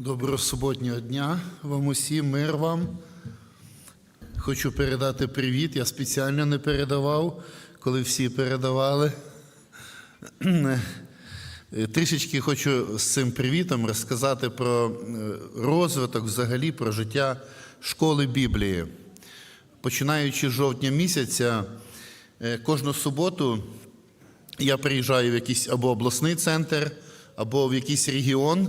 Доброго суботнього дня вам усім, мир вам. Хочу передати привіт. Я спеціально не передавав, коли всі передавали. Е, Трішечки хочу з цим привітом розказати про е, розвиток, взагалі про життя школи Біблії. Починаючи з жовтня місяця, е, кожну суботу я приїжджаю в якийсь або обласний центр, або в якийсь регіон, е,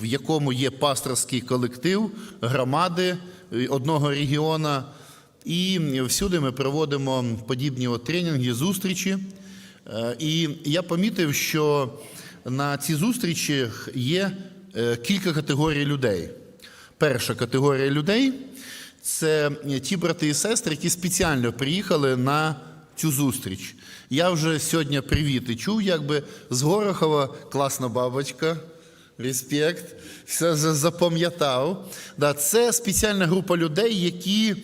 в якому є пасторський колектив громади е, одного регіона. І всюди ми проводимо подібні от тренінги, зустрічі. Е, І я помітив, що на ці зустрічі є кілька категорій людей. Перша категорія людей це ті брати і сестри, які спеціально приїхали на цю зустріч. Я вже сьогодні привіти чув, якби з Горохова класна бабочка. Респект, все запам'ятав. Да, це спеціальна група людей, які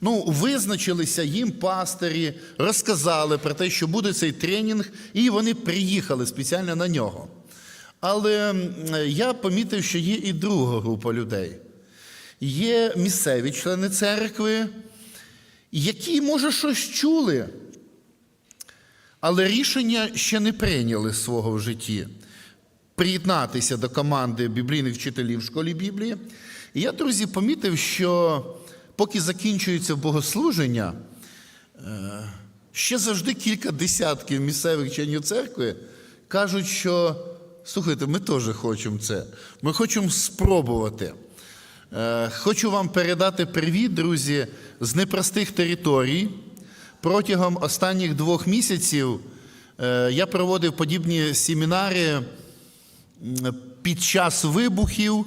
ну, визначилися їм пастирі, розказали про те, що буде цей тренінг, і вони приїхали спеціально на нього. Але я помітив, що є і друга група людей. Є місцеві члени церкви, які, може, щось чули, але рішення ще не прийняли свого в житті приєднатися до команди біблійних вчителів в школі Біблії. І я, друзі, помітив, що поки закінчується богослуження, е, ще завжди кілька десятків місцевих членів церкви кажуть, що слухайте, ми теж хочемо це. Ми хочемо спробувати. Е, Хочу вам передати привіт, друзі, з непростих територій. Протягом останніх двох місяців е, я проводив подібні семінари під час вибухів.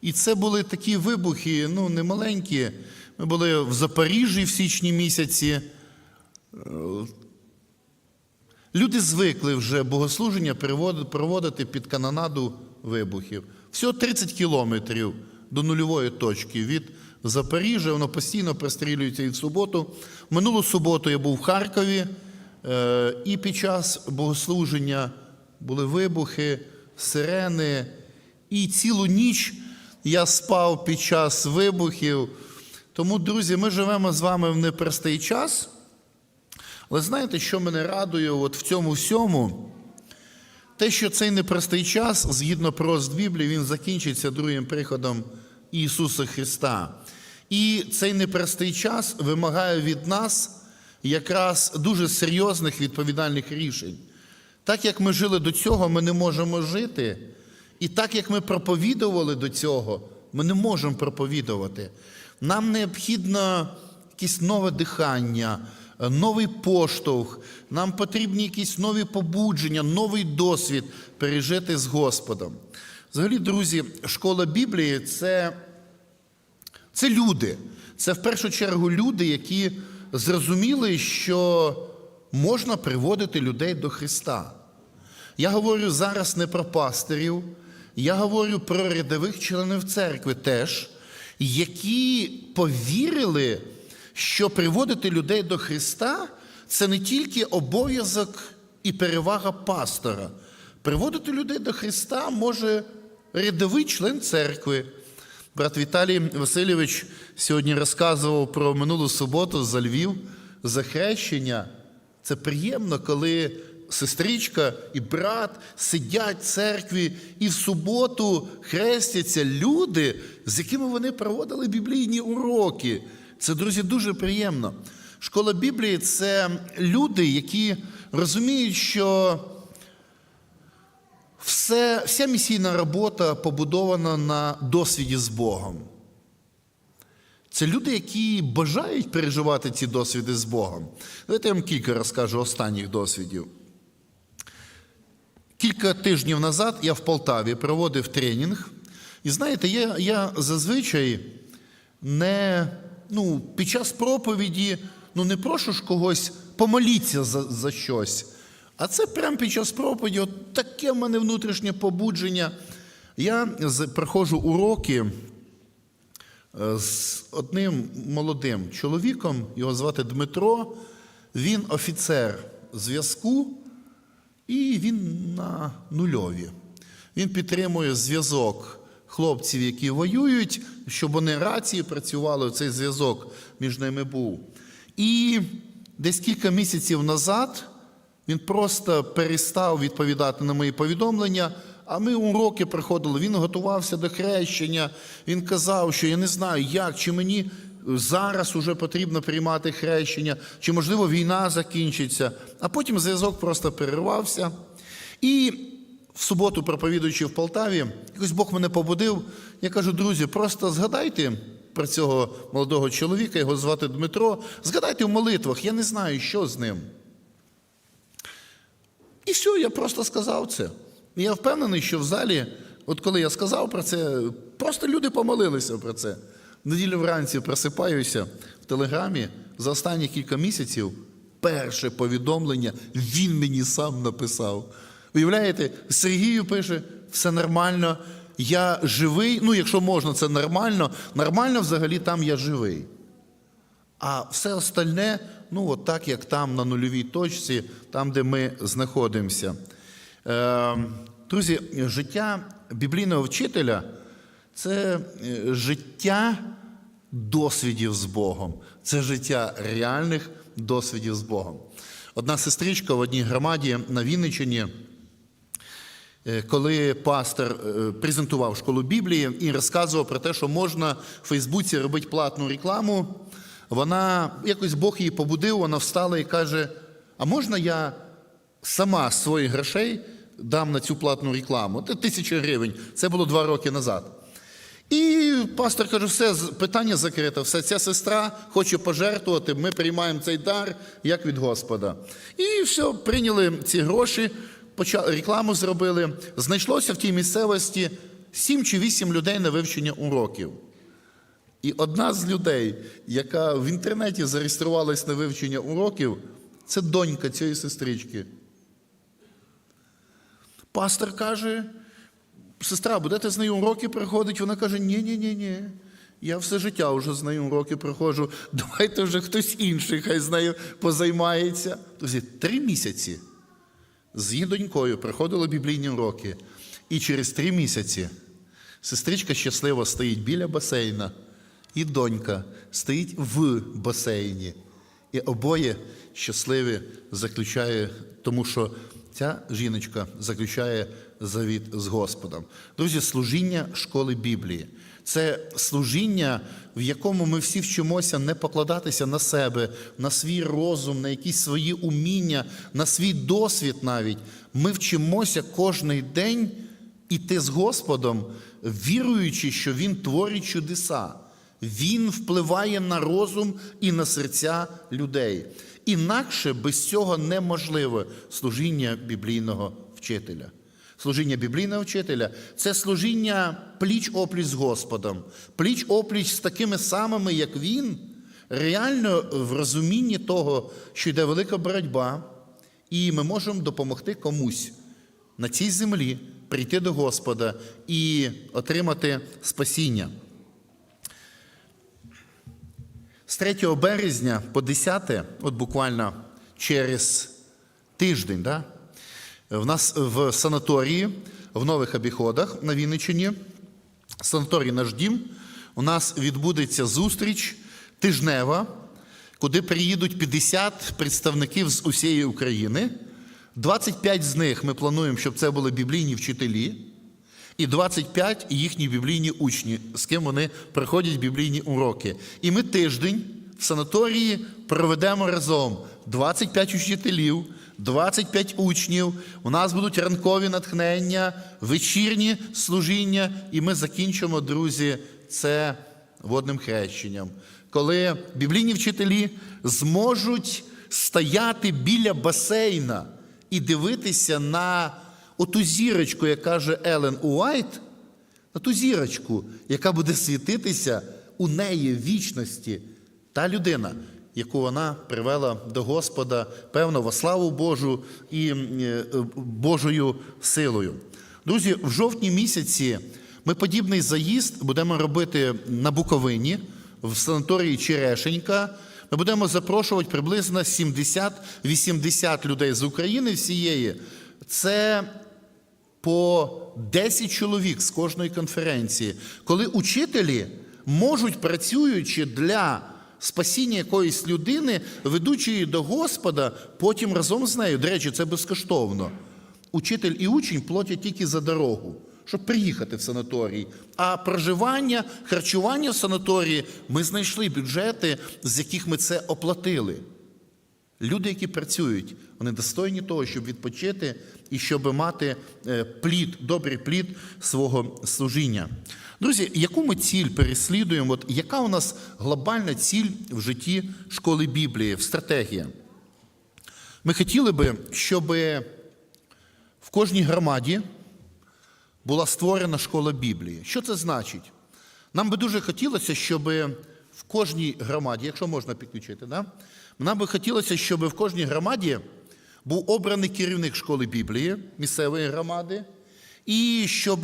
І це були такі вибухи, ну, не маленькі. Ми були в Запоріжжі в січні місяці. Е, Люди звикли вже богослуження проводити під канонаду вибухів. Всього 30 кілометрів до нульової точки від Запоріжжя, воно постійно прострілюється і в суботу. Минулу суботу я був в Харкові, е, і під час богослуження були вибухи, сирени, і цілу ніч я спав під час вибухів. Тому, друзі, ми живемо з вами в непростий час. Але знаєте, що мене радує от в цьому всьому? Те, що цей непростий час, згідно прост Біблії, він закінчиться другим приходом Ісуса Христа. І цей непростий час вимагає від нас якраз дуже серйозних відповідальних рішень. Так як ми жили до цього, ми не можемо жити. І так як ми проповідували до цього, ми не можемо проповідувати. Нам необхідно якесь нове дихання, новий поштовх, нам потрібні якісь нові побудження, новий досвід пережити з Господом. Взагалі, друзі, школа Біблії це, це люди. Це в першу чергу люди, які зрозуміли, що можна приводити людей до Христа. Я говорю зараз не про пастирів, я говорю про рядових членів церкви теж, які повірили, що приводити людей до Христа це не тільки обов'язок і перевага пастора. Приводити людей до Христа може рядовий член церкви. Брат Віталій Васильович сьогодні розказував про минулу суботу за Львів, за хрещення. Це приємно, коли сестричка і брат сидять в церкві і в суботу хрестяться люди, з якими вони проводили біблійні уроки. Це, друзі, дуже приємно. Школа Біблії це люди, які розуміють, що все, вся місійна робота побудована на досвіді з Богом. Це люди, які бажають переживати ці досвіди з Богом. Давайте я вам кілька розкажу останніх досвідів. Кілька тижнів назад я в Полтаві проводив тренінг. І знаєте, я, я зазвичай не ну, під час проповіді ну, не прошу ж когось помоліться за, за щось. А це прямо під час проповіді, от таке в мене внутрішнє побудження. Я проходжу уроки е, з одним молодим чоловіком, його звати Дмитро. Він офіцер зв'язку, і він на нульові. Він підтримує зв'язок хлопців, які воюють, щоб вони рації працювали, цей зв'язок між ними був. І десь кілька місяців назад він просто перестав відповідати на мої повідомлення. А ми уроки приходили, він готувався до хрещення. Він казав, що я не знаю, як, чи мені зараз уже потрібно приймати хрещення, чи, можливо, війна закінчиться. А потім зв'язок просто перервався. І в суботу, проповідуючи в Полтаві, якось Бог мене побудив. Я кажу, друзі, просто згадайте про цього молодого чоловіка, його звати Дмитро. Згадайте в молитвах, я не знаю, що з ним. І все, я просто сказав це. Я впевнений, що в залі, от коли я сказав про це, просто люди помолилися про це. В неділю вранці просипаюся в телеграмі за останні кілька місяців. Перше повідомлення він мені сам написав. Уявляєте, Сергію пише, все нормально, я живий. Ну, якщо можна, це нормально. Нормально взагалі там я живий. А все остальне, ну, от так, як там на нульовій точці, там, де ми знаходимося. Е, друзі, життя біблійного вчителя це е, життя досвідів з Богом, це життя реальних досвідів з Богом. Одна сестричка в одній громаді на Вінниччині, е, коли пастор е, презентував школу Біблії і розказував про те, що можна в Фейсбуці робити платну рекламу, вона якось Бог її побудив, вона встала і каже: А можна я сама з своїх грошей дам на цю платну рекламу? Це тисяча гривень. Це було два роки назад. І пастор каже, все, питання закрите, все, ця сестра хоче пожертвувати, ми приймаємо цей дар як від Господа. І все, прийняли ці гроші, почали, рекламу зробили. Знайшлося в тій місцевості сім чи вісім людей на вивчення уроків. І одна з людей, яка в інтернеті зареєструвалась на вивчення уроків, це донька цієї сестрички. Пастор каже, сестра, будете з нею уроки приходити? Вона каже, ні, ні. Я все життя вже з нею уроки приходжу. Давайте вже хтось інший, хай з нею позаймається. Друзі, три місяці з її донькою приходили біблійні уроки. І через три місяці сестричка щасливо стоїть біля басейна, і донька стоїть в басейні. І обоє щасливі заключає, тому що ця жіночка заключає завіт з Господом. Друзі, служіння школи Біблії. Це служіння, в якому ми всі вчимося не покладатися на себе, на свій розум, на якісь свої уміння, на свій досвід навіть. Ми вчимося кожний день іти з Господом, віруючи, що Він творить чудеса. Він впливає на розум і на серця людей. Інакше без цього неможливе служіння біблійного вчителя. Служіння біблійного вчителя це служіння пліч опліч з Господом, пліч опліч з такими самими, як він, реально в розумінні того, що йде велика боротьба, і ми можемо допомогти комусь на цій землі прийти до Господа і отримати спасіння. З 3 березня по 10, от буквально через тиждень, да, в нас в санаторії в нових обіходах на Вінниччині, санаторій наш дім, у нас відбудеться зустріч тижнева, куди приїдуть 50 представників з усієї України. 25 з них ми плануємо, щоб це були біблійні вчителі, і 25 їхні біблійні учні, з ким вони проходять біблійні уроки. І ми тиждень в санаторії проведемо разом 25 учителів, 25 учнів. У нас будуть ранкові натхнення, вечірні служіння, і ми закінчимо, друзі, це водним хрещенням. Коли біблійні вчителі зможуть стояти біля басейна і дивитися на оту зірочку, як каже Елен Уайт, на ту зірочку, яка буде світитися у неї в вічності, та людина, яку вона привела до Господа, певно, во славу Божу і е, Божою силою. Друзі, в жовтні місяці ми подібний заїзд будемо робити на Буковині, в санаторії Черешенька. Ми будемо запрошувати приблизно 70-80 людей з України всієї. Це по 10 чоловік з кожної конференції, коли учителі можуть, працюючи для спасіння якоїсь людини, ведучи її до Господа, потім разом з нею, до речі, це безкоштовно. Учитель і учень платять тільки за дорогу, щоб приїхати в санаторій. А проживання, харчування в санаторії ми знайшли бюджети, з яких ми це оплатили. Люди, які працюють, вони достойні того, щоб відпочити і щоб мати е, плід, добрий плід свого служіння. Друзі, яку ми ціль переслідуємо? От яка у нас глобальна ціль в житті школи Біблії, в стратегія? Ми хотіли би, щоб в кожній громаді була створена школа Біблії. Що це значить? Нам би дуже хотілося, щоб в кожній громаді, якщо можна підключити, да? Нам би хотілося, щоб в кожній громаді був обраний керівник школи Біблії, місцевої громади, і щоб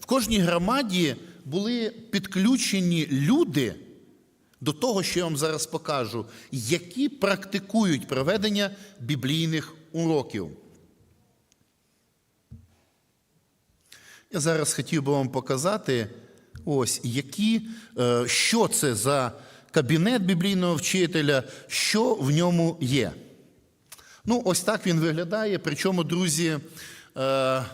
в кожній громаді були підключені люди до того, що я вам зараз покажу, які практикують проведення біблійних уроків. Я зараз хотів би вам показати, ось які, е, що це за кабінет біблійного вчителя, що в ньому є. Ну, ось так він виглядає. Причому, друзі, е,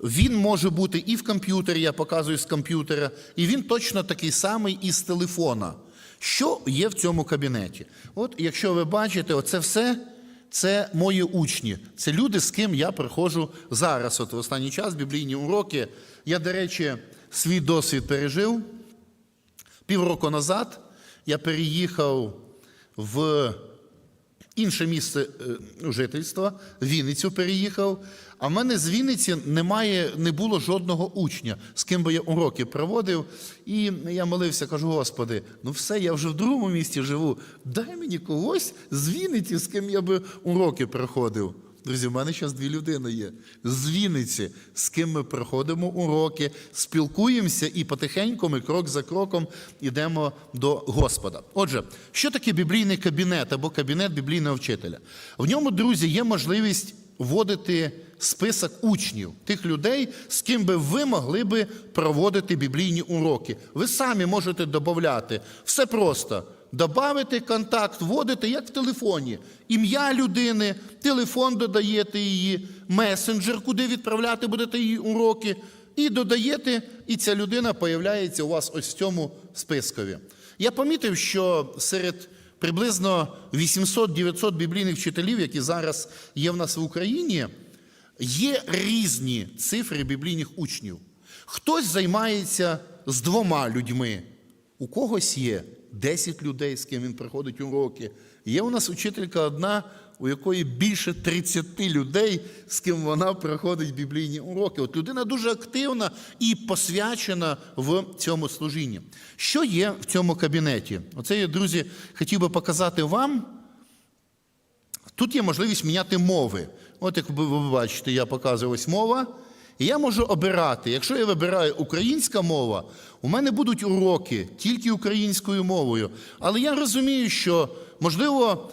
він може бути і в комп'ютері, я показую з комп'ютера, і він точно такий самий і з телефона. Що є в цьому кабінеті? От, якщо ви бачите, оце все це мої учні. Це люди, з ким я приходжу зараз. От в останній час біблійні уроки. Я, до речі, свій досвід пережив. Півроку назад я переїхав в інше місце е, ну, жительства, Вінницю переїхав. А в мене з Вінниці немає, не було жодного учня, з ким би я уроки проводив. І я молився, кажу, Господи, ну все, я вже в другому місті живу. Дай мені когось з Вінниці, з ким я би уроки проходив. Друзі, в мене зараз дві людини є з Вінниці, з ким ми проходимо уроки, спілкуємося і потихеньку ми крок за кроком йдемо до Господа. Отже, що таке біблійний кабінет або кабінет біблійного вчителя? В ньому, друзі, є можливість вводити список учнів, тих людей, з ким би ви могли би проводити біблійні уроки. Ви самі можете додати. Все просто. Добавити контакт, вводите, як в телефоні. Ім'я людини, телефон додаєте її, месенджер, куди відправляти будете її уроки, і додаєте, і ця людина появляється у вас ось в цьому спискові. Я помітив, що серед приблизно 800-900 біблійних вчителів, які зараз є в нас в Україні, є різні цифри біблійних учнів. Хтось займається з двома людьми, у когось є 10 людей, з ким він приходить уроки. Є у нас учителька одна, у якої більше 30 людей, з ким вона проходить біблійні уроки. От людина дуже активна і посвячена в цьому служінні. Що є в цьому кабінеті? Оце я, друзі, хотів би показати вам. Тут є можливість міняти мови. От як ви бачите, я показую ось мова. І я можу обирати. Якщо я вибираю українська мова, у мене будуть уроки тільки українською мовою. Але я розумію, що, можливо,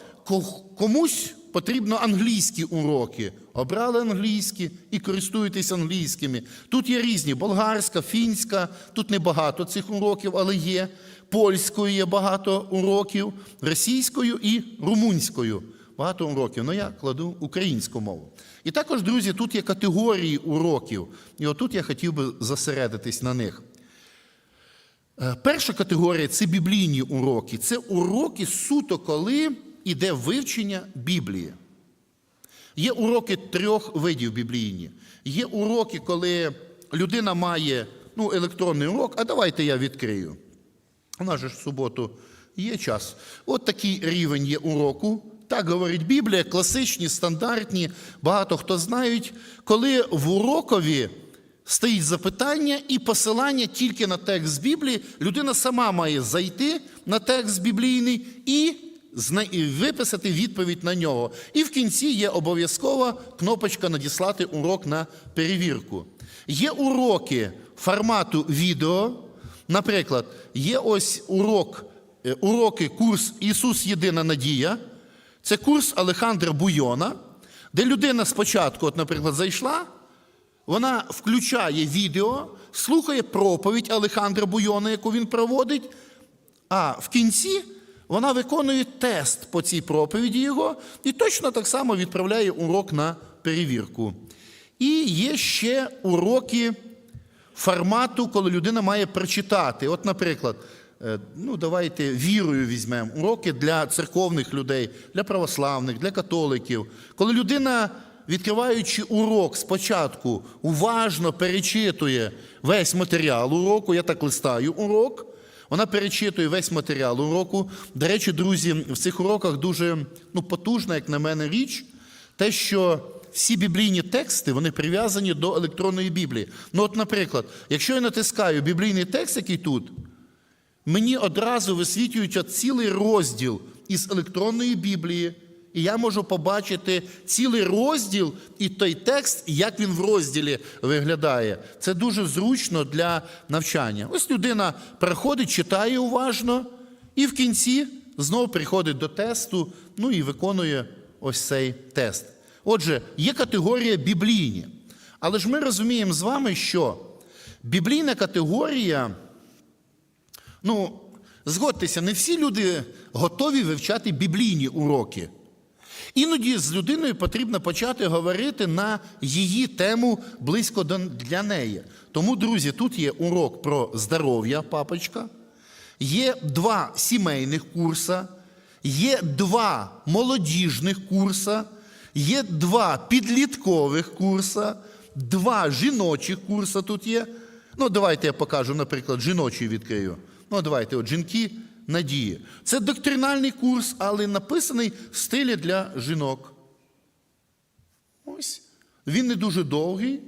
комусь потрібно англійські уроки. Обрали англійські і користуєтесь англійськими. Тут є різні: болгарська, фінська, тут небагато цих уроків, але є. Польською є багато уроків, російською і румунською. Багато уроків, але я кладу українську мову. І також, друзі, тут є категорії уроків. І отут я хотів би зосередитись на них. Е, Перша категорія це біблійні уроки. Це уроки суто, коли йде вивчення Біблії. Є уроки трьох видів біблійні. Є уроки, коли людина має ну, електронний урок, а давайте я відкрию. У нас же в суботу є час. От такий рівень є уроку. Так говорить Біблія, класичні, стандартні, багато хто знають, коли в урокові стоїть запитання і посилання тільки на текст Біблії, людина сама має зайти на текст біблійний і виписати відповідь на нього. І в кінці є обов'язкова кнопочка надіслати урок на перевірку. Є уроки формату відео. Наприклад, є ось урок, е, уроки, курс Ісус Єдина Надія. Це курс Алехандра Буйона, де людина спочатку, от, наприклад, зайшла, вона включає відео, слухає проповідь Алехандра Буйона, яку він проводить, а в кінці вона виконує тест по цій проповіді його і точно так само відправляє урок на перевірку. І є ще уроки формату, коли людина має прочитати. От, наприклад, ну давайте вірою візьмемо уроки для церковних людей, для православних, для католиків. Коли людина, відкриваючи урок спочатку, уважно перечитує весь матеріал уроку, я так листаю урок. Вона перечитує весь матеріал уроку. До речі, друзі, в цих уроках дуже ну, потужна, як на мене, річ, те, що всі біблійні тексти вони прив'язані до електронної Біблії. Ну, от, наприклад, якщо я натискаю біблійний текст, який тут, мені одразу висвітлюється цілий розділ із електронної Біблії, і я можу побачити цілий розділ і той текст, як він в розділі виглядає. Це дуже зручно для навчання. Ось людина приходить, читає уважно, і в кінці знову приходить до тесту, ну і виконує ось цей тест. Отже, є категорія біблійні. Але ж ми розуміємо з вами, що біблійна категорія. Ну, згодьтеся, не всі люди готові вивчати біблійні уроки. Іноді з людиною потрібно почати говорити на її тему близько для неї. Тому, друзі, тут є урок про здоров'я, папочка, є два сімейних курса, є два молодіжних курса, є два підліткових курса, два жіночих курса тут є. Ну, давайте я покажу, наприклад, жіночий відкрию. Ну, давайте, от жінки надії. Це доктринальний курс, але написаний в стилі для жінок. Ось. Він не дуже довгий.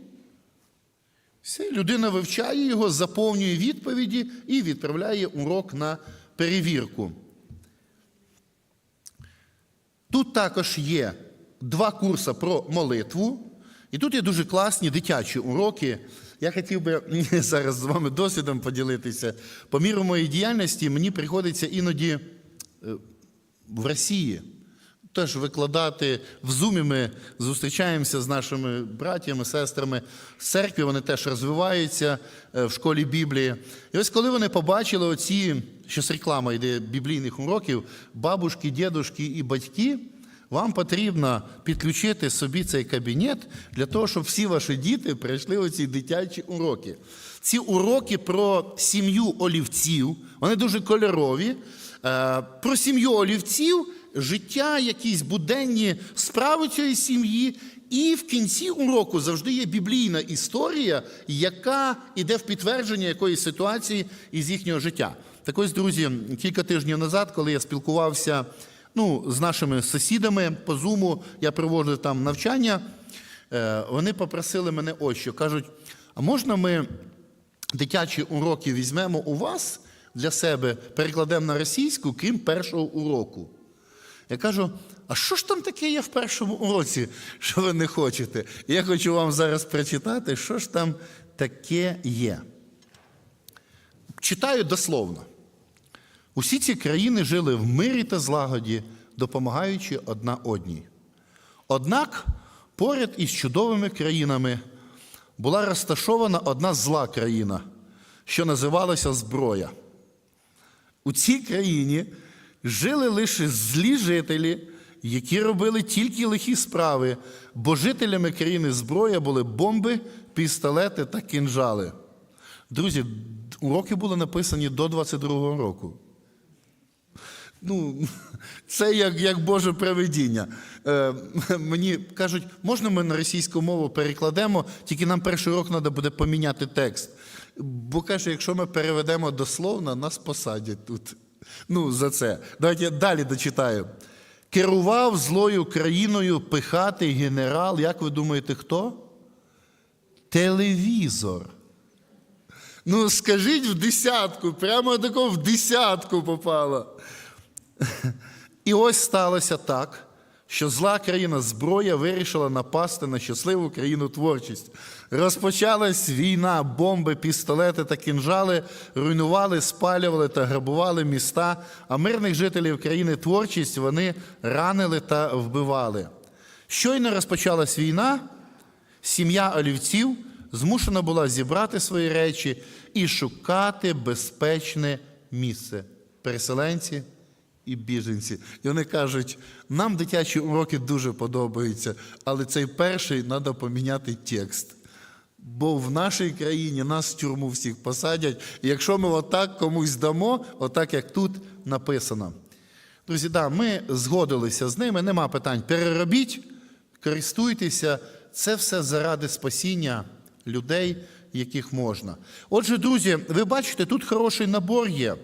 Все, людина вивчає його, заповнює відповіді і відправляє урок на перевірку. Тут також є два курси про молитву, і тут є дуже класні дитячі уроки. Я хотів би зараз з вами досвідом поділитися. По міру моєї діяльності мені приходиться іноді е, в Росії теж викладати в Зумі. Ми зустрічаємося з нашими братями, сестрами з церкви, вони теж розвиваються е, в школі Біблії. І ось коли вони побачили оці, щось реклама йде біблійних уроків, бабушки, дідушки і батьки. Вам потрібно підключити собі цей кабінет для того, щоб всі ваші діти пройшли оці дитячі уроки. Ці уроки про сім'ю олівців, вони дуже кольорові. Е, Про сім'ю олівців, життя, якісь буденні справи цієї сім'ї. І в кінці уроку завжди є біблійна історія, яка йде в підтвердження якоїсь ситуації із їхнього життя. Так ось, друзі, кілька тижнів назад, коли я спілкувався ну, з нашими сусідами по Зуму, я проводжу там навчання, е, вони попросили мене ось що. Кажуть, а можна ми дитячі уроки візьмемо у вас для себе, перекладемо на російську, крім першого уроку? Я кажу, а що ж там таке є в першому уроці, що ви не хочете? Я хочу вам зараз прочитати, що ж там таке є. Читаю дословно. Усі ці країни жили в мирі та злагоді, допомагаючи одна одній. Однак поряд із чудовими країнами була розташована одна зла країна, що називалася зброя. У цій країні жили лише злі жителі, які робили тільки лихі справи, бо жителями країни зброя були бомби, пістолети та кінжали. Друзі, уроки були написані до 22-го року. Ну, це як, як Боже провидіння. Е, мені кажуть, можна ми на російську мову перекладемо, тільки нам перший урок треба буде поміняти текст. Бо каже, якщо ми переведемо дословно, нас посадять тут. Ну, за це. Давайте я далі дочитаю. Керував злою країною пихатий генерал, як ви думаєте, хто? Телевізор. Ну, скажіть в десятку, прямо тако в десятку попало. І ось сталося так, що зла країна зброя вирішила напасти на щасливу країну творчість. Розпочалась війна, бомби, пістолети та кінжали руйнували, спалювали та грабували міста, а мирних жителів країни творчість вони ранили та вбивали. Щойно розпочалась війна, сім'я олівців змушена була зібрати свої речі і шукати безпечне місце. Переселенці і біженці. І вони кажуть, нам дитячі уроки дуже подобаються, але цей перший треба поміняти текст. Бо в нашій країні нас в тюрму всіх посадять. І якщо ми отак комусь дамо, отак як тут написано. Друзі, да, ми згодилися з ними, нема питань. Переробіть, користуйтеся, це все заради спасіння людей, яких можна. Отже, друзі, ви бачите, тут хороший набор є.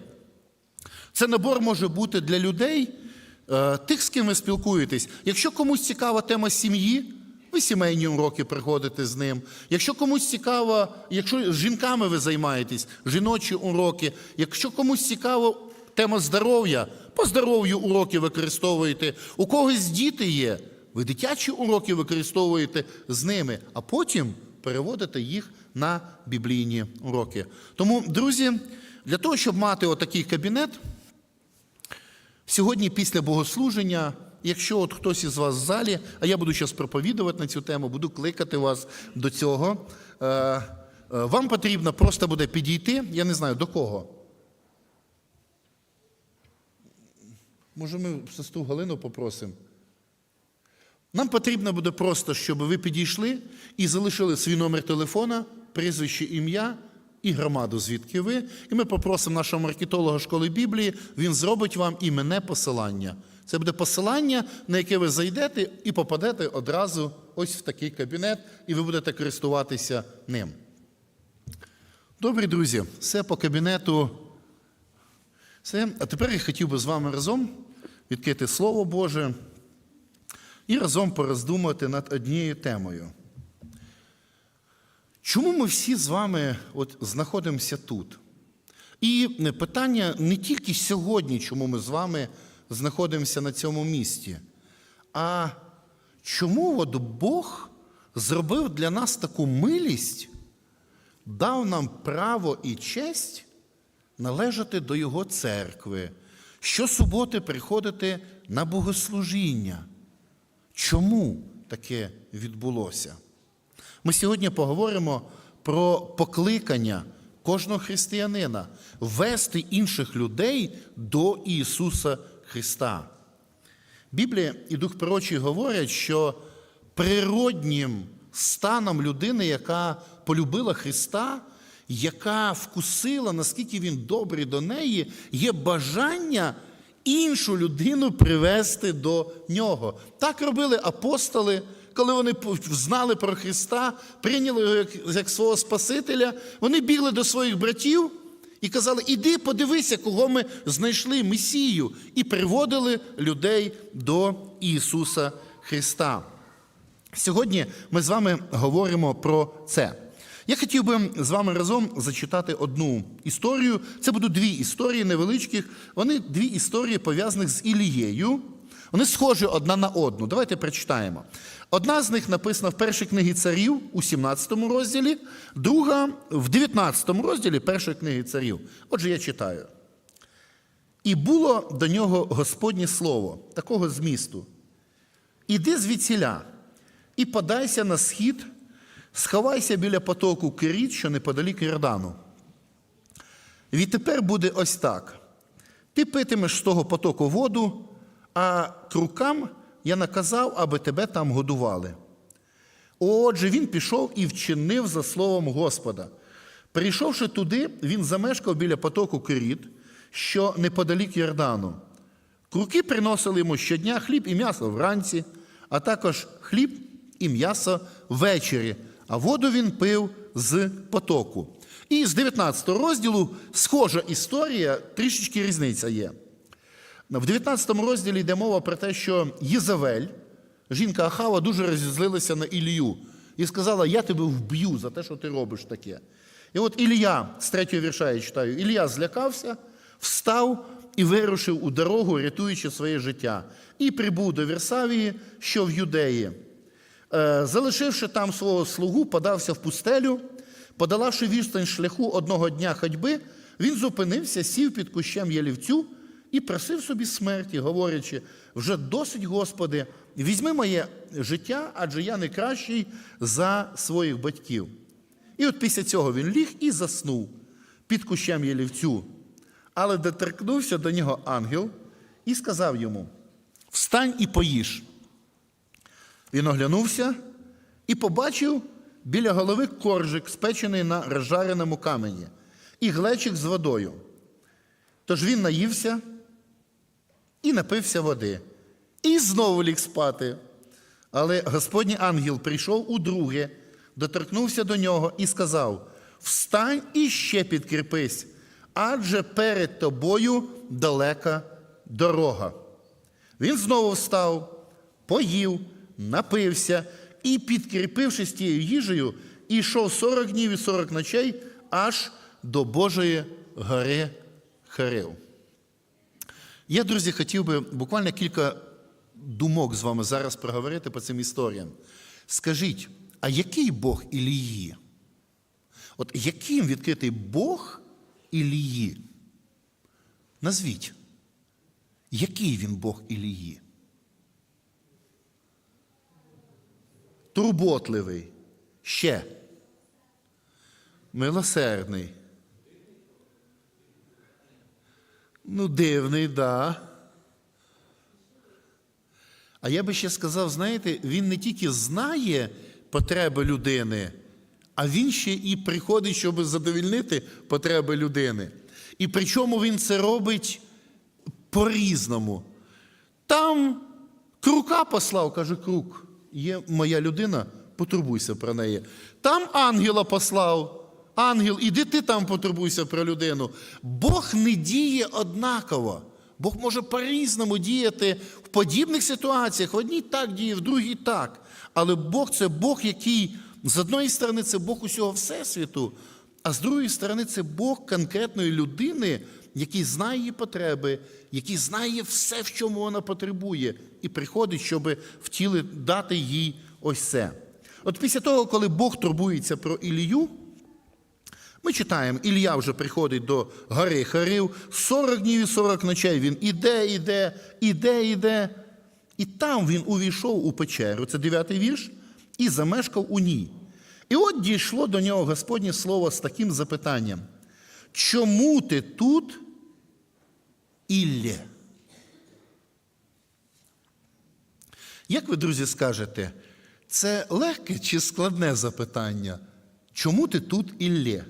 Це набор може бути для людей, е, тих, з ким ви спілкуєтесь. Якщо комусь цікава тема сім'ї, ви сімейні уроки приходите з ним. Якщо комусь цікаво, якщо з жінками ви займаєтесь, жіночі уроки, якщо комусь цікаво тема здоров'я, по здоров'ю уроки використовуєте. У когось діти є, ви дитячі уроки використовуєте з ними, а потім переводите їх на біблійні уроки. Тому, друзі, для того, щоб мати отакий кабінет, Сьогодні, після богослуження, якщо от хтось із вас в залі, а я буду зараз проповідувати на цю тему, буду кликати вас до цього. е, е, Вам потрібно просто буде підійти, я не знаю до кого. Може, ми сестру Галину попросимо? Нам потрібно буде просто, щоб ви підійшли і залишили свій номер телефона, прізвище, ім'я і громаду, звідки ви. І ми попросимо нашого маркетолога школи Біблії, він зробить вам іменне посилання. Це буде посилання, на яке ви зайдете і попадете одразу ось в такий кабінет, і ви будете користуватися ним. Добрі друзі, все по кабінету. Все. А тепер я хотів би з вами разом відкрити Слово Боже і разом пороздумати над однією темою. Чому ми всі з вами от знаходимося тут? І питання не тільки сьогодні, чому ми з вами знаходимося на цьому місці, а чому от Бог зробив для нас таку милість, дав нам право і честь належати до Його церкви, щосуботи приходити на богослужіння. Чому таке відбулося? Ми сьогодні поговоримо про покликання кожного християнина вести інших людей до Ісуса Христа. Біблія і Дух Пророчий говорять, що природнім станом людини, яка полюбила Христа, яка вкусила, наскільки Він добрий до неї, є бажання іншу людину привести до нього. Так робили апостоли, коли вони знали про Христа, прийняли його як, як свого Спасителя, вони бігли до своїх братів і казали: Іди, подивися, кого ми знайшли Месію, і приводили людей до Ісуса Христа. Сьогодні ми з вами говоримо про це. Я хотів би з вами разом зачитати одну історію. Це будуть дві історії невеличких. Вони дві історії пов'язаних з Ілією. Вони схожі одна на одну. Давайте прочитаємо. Одна з них написана в першій книгі царів у 17 розділі, друга в 19 розділі першої книги царів. Отже, я читаю. І було до нього Господнє слово, такого змісту. Іди звідсіля і подайся на схід, сховайся біля потоку Киріт, що неподалік Йордану. Відтепер буде ось так: ти питимеш з того потоку воду, а крукам я наказав, аби тебе там годували. Отже, він пішов і вчинив за словом Господа. Прийшовши туди, він замешкав біля потоку Киріт, що неподалік Йордану. Круки приносили йому щодня хліб і м'ясо вранці, а також хліб і м'ясо ввечері, а воду він пив з потоку. І з 19 розділу схожа історія, трішечки різниця є. В 19 розділі йде мова про те, що Єзавель, жінка Ахава, дуже розізлилася на Ілію і сказала: Я тебе вб'ю за те, що ти робиш таке. І от Ілія, з третього вірша я читаю, Ілія злякався, встав і вирушив у дорогу, рятуючи своє життя, і прибув до Вірсавії, що в Юдеї. Е, Залишивши там свого слугу, подався в пустелю, подолавши відстань шляху одного дня ходьби, він зупинився, сів під кущем ялівцю і просив собі смерті, говорячи: вже досить, Господи, візьми моє життя, адже я не кращий за своїх батьків. І от після цього він ліг і заснув під кущем ялівцю. Але доторкнувся до нього ангел і сказав йому: Встань і поїж. Він оглянувся і побачив біля голови коржик, спечений на розжареному камені, і глечик з водою. Тож він наївся і напився води, і знову ліг спати. Але Господній ангел прийшов удруге, доторкнувся до нього і сказав: Встань і ще підкріпись, адже перед тобою далека дорога. Він знову встав, поїв, напився і, підкріпившись тією їжею, ішов 40 днів і 40 ночей аж до Божої гори Харив. Я, друзі, хотів би буквально кілька думок з вами зараз проговорити по цим історіям. Скажіть, а який Бог Ілії? От яким відкритий Бог Ілії? Назвіть. Який він Бог Ілії? Турботливий. Ще. Милосердний. Ну, дивний, да. А я би ще сказав, знаєте, він не тільки знає потреби людини, а він ще і приходить, щоб задовільнити потреби людини. І причому він це робить по-різному. Там крука послав, каже, крук, є моя людина, потурбуйся про неї. Там ангела послав. Ангел, іди ти там потурбуйся про людину. Бог не діє однаково. Бог може по-різному діяти в подібних ситуаціях. В одній так діє, в другій так. Але Бог це Бог, який з одної сторони це Бог усього Всесвіту, а з другої сторони це Бог конкретної людини, який знає її потреби, який знає все, в чому вона потребує, і приходить, щоб втіли дати їй ось це. От після того, коли Бог турбується про Ілію, ми читаємо, Ілля вже приходить до гори Харив, 40 днів і 40 ночей він іде, іде, іде, іде. І там він увійшов у печеру, це 9 вірш, і замешкав у ній. І от дійшло до нього Господнє слово з таким запитанням: чому ти тут, Іллє? Як ви, друзі, скажете, це легке чи складне запитання? Чому ти тут, Іллє?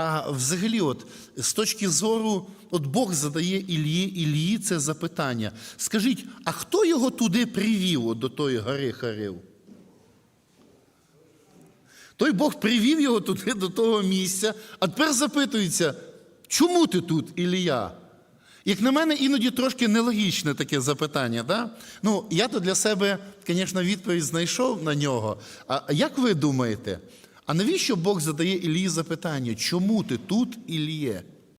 А взагалі, от, з точки зору, от Бог задає Ілії, Ілії це запитання. Скажіть, а хто його туди привів, от, до тої гори Харив? Той Бог привів його туди, до того місця, а тепер запитується, чому ти тут, Ілія? Як на мене, іноді трошки нелогічне таке запитання. Да? Ну, я то для себе, звісно, відповідь знайшов на нього. А як ви думаєте, а навіщо Бог задає Ілії запитання, чому ти тут, Іліє?